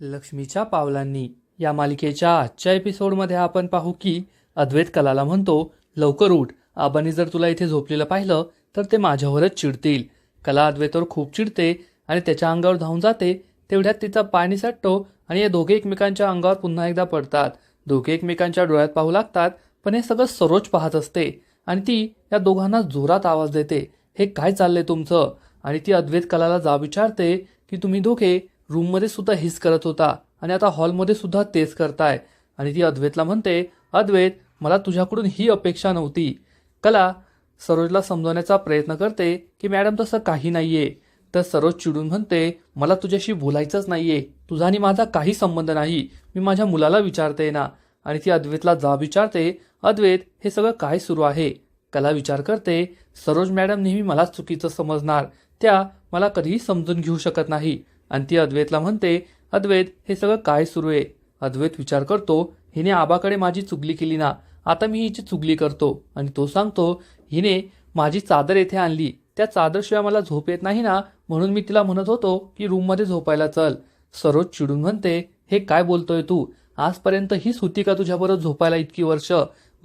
लक्ष्मीच्या पावलांनी. या मालिकेच्या आजच्या एपिसोडमध्ये आपण पाहू की अद्वैत कलाला म्हणतो लवकर उठ. आबांनी जर तुला इथे झोपलेलं पाहिलं तर ते माझ्यावरच चिडतील. कला अद्वैतवर खूप चिडते आणि त्याच्या अंगावर धावून जाते. तेवढ्यात तिचा पाय निसटतो आणि हे दोघे एकमेकांच्या अंगावर पुन्हा एकदा पडतात. दोघे एकमेकांच्या डोळ्यात पाहू लागतात पण हे सगळं सरोज पाहत असते आणि ती या दोघांना जोरात आवाज देते. हे काय चाललंय तुमचं? आणि ती अद्वैत कलाला जा विचारते की तुम्ही दोघे रूममध्ये सुद्धा हिस करत होता आणि आता हॉलमध्ये सुद्धा तेच करताय. आणि ती अद्वैतला म्हणते अद्वैत मला तुझ्याकडून ही अपेक्षा नव्हती. कला सरोजला समजवण्याचा प्रयत्न करते की मॅडम तसं काही नाहीये. तर सरोज चिडून म्हणते मला तुझ्याशी बोलायचंच नाहीये. तुझा आणि माझा काही संबंध नाही. मी माझ्या मुलाला विचारते ना. आणि ती अद्वैतला जा विचारते अद्वैत हे सगळं काय सुरू आहे? कला विचार करते सरोज मॅडम नेहमी मलाच चुकीचं समजणार. त्या मला कधीही समजून घेऊ शकत नाही. आणि ती अद्वैतला म्हणते अद्वैत हे सगळं काय सुरू आहे? अद्वैत विचार करतो हिने आबाकडे माझी चुगली केली ना आता मी हिची चुगली करतो. आणि तो सांगतो हिने माझी चादर येथे आणली त्या चादरशिवाय मला झोप येत नाही ना म्हणून मी तिला म्हणत होतो की रूममध्ये झोपायला चल. सरोज चिडून म्हणते हे काय बोलतोय तू? आजपर्यंत हीच होती का तुझ्याबरोबर झोपायला इतकी वर्ष?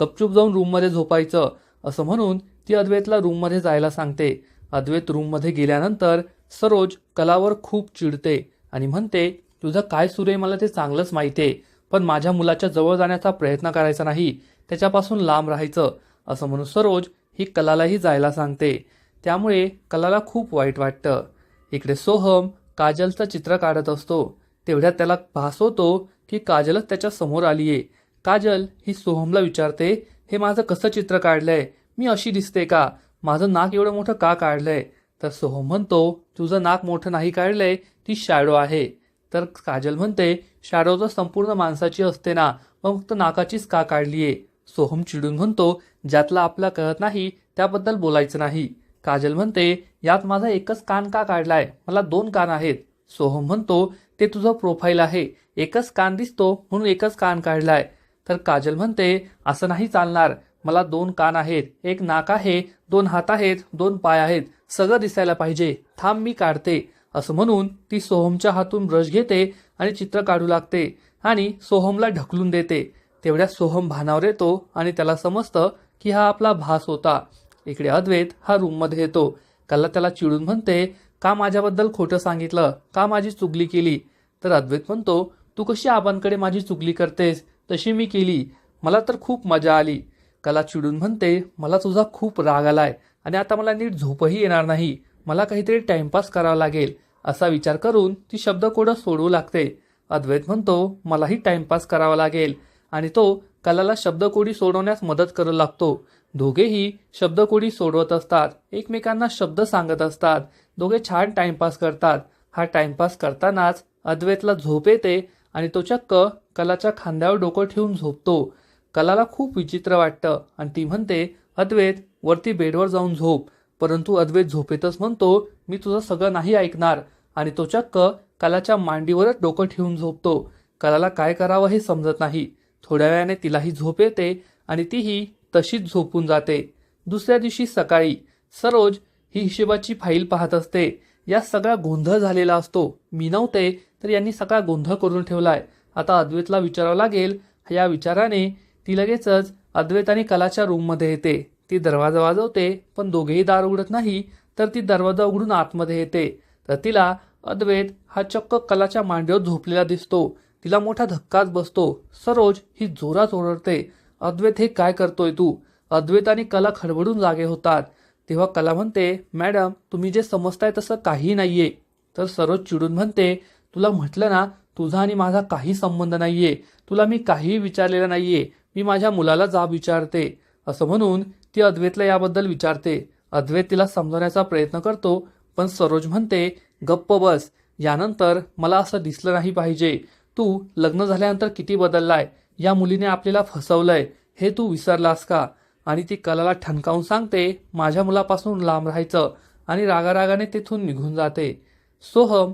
गपचूप जाऊन रूममध्ये झोपायचं. असं म्हणून ती अद्वैतला रूममध्ये जायला सांगते. अद्वैत रूममध्ये गेल्यानंतर सरोज कलावर खूप चिडते आणि म्हणते तुझं काय सुरू आहे मला ते चांगलंच माहिती आहे पण माझ्या मुलाच्या जवळ जाण्याचा प्रयत्न करायचा नाही त्याच्यापासून लांब राहायचं असं म्हणून सरोज ही कलालाही जायला सांगते. त्यामुळे कलाला खूप वाईट वाटतं. इकडे सोहम काजलचं चित्र काढत असतो. तेवढ्यात त्याला भास होतो की काजलच त्याच्यासमोर आहे काजल ही सोहमला विचारते हे माझं कसं चित्र काढलंय? मी अशी दिसते का? माझं नाक एवढं मोठं का काढलंय? तर सोहम म्हणतो तुझं नाक मोठं नाही काढलंय ती शॅडो आहे. तर काजल म्हणते शॅडो तर संपूर्ण माणसाची असते ना मग फक्त नाकाचीच का काढलीये? सोहम चिडून म्हणतो ज्यातला आपला कळत नाही त्याबद्दल बोलायचं नाही. काजल म्हणते यात माझा एकच कान का काढलाय? मला दोन कान आहेत. सोहम म्हणतो ते तुझं प्रोफाईल आहे. एकच कान दिसतो म्हणून एकच कान काढलाय. तर काजल म्हणते असं नाही चालणार. मला दोन कान आहेत एक नाक आहे दोन हात आहेत दोन पाय आहेत सगळं दिसायला पाहिजे. थांब मी काढते. असं म्हणून ती सोहमच्या हातून ब्रश घेते आणि चित्र काढू लागते आणि सोहमला ढकलून देते. तेवढ्या सोहम भानावर येतो आणि त्याला समजतं की हा आपला भास होता. इकडे अद्वैत हा रूममध्ये येतो. कल्ला त्याला चिडून म्हणते का माझ्याबद्दल खोटं सांगितलं? का माझी चुगली केली? तर अद्वैत म्हणतो तू कशी आबांकडे माझी चुगली करतेस? तशी मी केली. मला तर खूप मजा आली. कला चिडून म्हणते मला तुझा खूप राग आलाय आणि आता मला नीट झोपही येणार नाही. मला काहीतरी टाइमपास करावा लागेल. असा विचार करून ती शब्दकोडं सोडवू लागते. अद्वैत म्हणतो मलाही टाइमपास करावा लागेल. आणि तो कलाला शब्दकोडी सोडवण्यास मदत करू लागतो. दोघेही शब्दकोडी सोडवत असतात. एकमेकांना शब्द सांगत असतात. दोघे छान टाइमपास करतात. हा टाइमपास करतानाच अद्वैतला झोप येते आणि तो चक्क कलाच्या खांद्यावर डोकं ठेवून झोपतो. कलाला खूप विचित्र वाटतं. आणि ती म्हणते अद्वैत वरती बेडवर जाऊन झोप. परंतु अद्वैत झोपेतच म्हणतो मी तुझं सगळं नाही ऐकणार. आणि तो चक्क कलाच्या मांडीवरच डोकं ठेवून झोपतो. कलाला काय करावं हे समजत नाही. थोड्या वेळाने तिलाही झोप येते आणि तीही तशीच झोपून जाते. दुसऱ्या दिवशी सकाळी सरोज ही हिशेबाची फाईल पाहत असते. या सगळा गोंधळ झालेला असतो. मी नव्हते तर यांनी सगळा गोंधळ करून ठेवलाय. आता अद्वैतला विचारावं लागेल. या विचाराने ती लगेचच अद्वैत आणि कलाच्या रूममध्ये येते. ती दरवाजा वाजवते पण दोघेही दार उघडत नाही तर ती दरवाजा उघडून आतमध्ये येते. तर तिला अद्वैत हा चक्क कलाच्या मांडीवर झोपलेला दिसतो. तिला मोठा धक्काच बसतो. सरोज ही जोरात ओरडते अद्वैत हे काय करतोय तू? अद्वैत आणि कला खडबडून जागे होतात. तेव्हा कला म्हणते मॅडम तुम्ही जे समजताय तसं काही नाहीये. तर सरोज चिडून म्हणते तुला म्हटलं ना तुझा आणि माझा काही संबंध नाहीये. तुला मी काहीही विचारलेला नाहीये. मी माझ्या मुलाला जाब विचारते असं म्हणून ती अद्वैतला याबद्दल विचारते. अद्वैत तिला समजवण्याचा प्रयत्न करतो पण सरोज म्हणते गप्प बस यानंतर मला असं दिसलं नाही पाहिजे. तू लग्न झाल्यानंतर किती बदललाय? या मुलीने आपल्याला फसवलंय. हे तू विसरलास का? आणि ती कलाला ठणकावून सांगते माझ्या मुलापासून लांब राहायचं. आणि रागारागाने तिथून निघून जाते. सोहम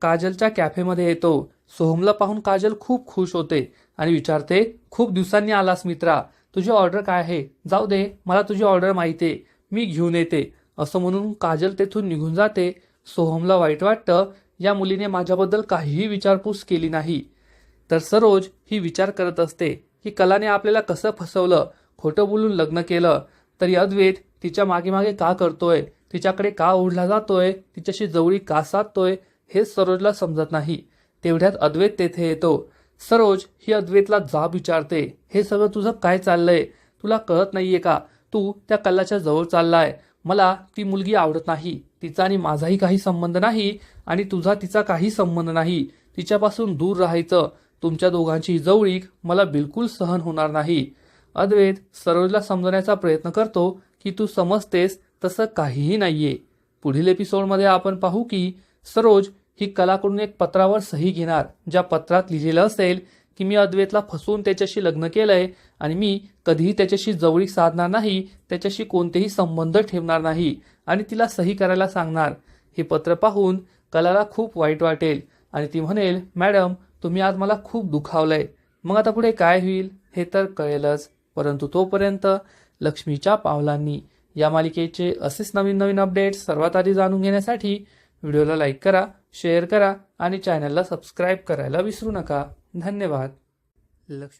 काजलच्या कॅफेमध्ये येतो. सोहमला पाहून काजल खूप खुश होते आणि विचारते खूप दिवसांनी आलास मित्रा. तुझी ऑर्डर काय आहे? जाऊ दे मला तुझी ऑर्डर माहिती आहे मी घेऊन येते. असं म्हणून काजल तेथून निघून जाते. सोहमला वाईट वाटतं या मुलीने माझ्याबद्दल काहीही विचारपूस केली नाही. तर सरोज ही विचार करत असते की कलाने आपल्याला कसं फसवलं खोटं बोलून लग्न केलं. तरी अद्वैत तिच्यामागे मागे का करतोय? तिच्याकडे का ओढला जातोय? तिच्याशी जवळी का साधतोय? हेच सरोजला समजत नाही. तेवढ्यात अद्वैत तेथे येतो. सरोज ही अद्वैतला जाब विचारते हे सगळं तुझं काय चाललंय? तुला कळत नाहीये का? तू त्या कल्लाच्या जवळ चाललाय. मला ती मुलगी आवडत नाही. तिचा आणि माझाही काही संबंध नाही आणि तुझा तिचा काही संबंध नाही. तिच्यापासून दूर राहायचं. तुमच्या दोघांची जवळीक मला बिलकुल सहन होणार नाही. अद्वैत सरोजला समजवण्याचा प्रयत्न करतो की तू समजतेस तसं काहीही नाहीये. पुढील एपिसोडमध्ये आपण पाहू की सरोज ही कलाकडून एक पत्रावर सही घेणार ज्या पत्रात लिहिलेलं असेल की मी अद्वैतला फसवून त्याच्याशी लग्न केलंय आणि मी कधीही त्याच्याशी जवळीक साधणार नाही त्याच्याशी कोणतेही संबंध ठेवणार नाही आणि तिला सही करायला सांगणार. हे पत्र पाहून कलाला खूप वाईट वाटेल आणि ती म्हणेल मॅडम तुम्ही आज मला खूप दुखावलंय. मग आता पुढे काय होईल? हे तर कळेलच. परंतु तोपर्यंत लक्ष्मीच्या पावलांनी या मालिकेचे असेच नवीन नवीन अपडेट्स सर्वात आधी जाणून घेण्यासाठी व्हिडिओला लाईक करा. शेअर करा आणि चॅनलला सबस्क्राईब करायला विसरू नका. धन्यवाद. लक्ष्मी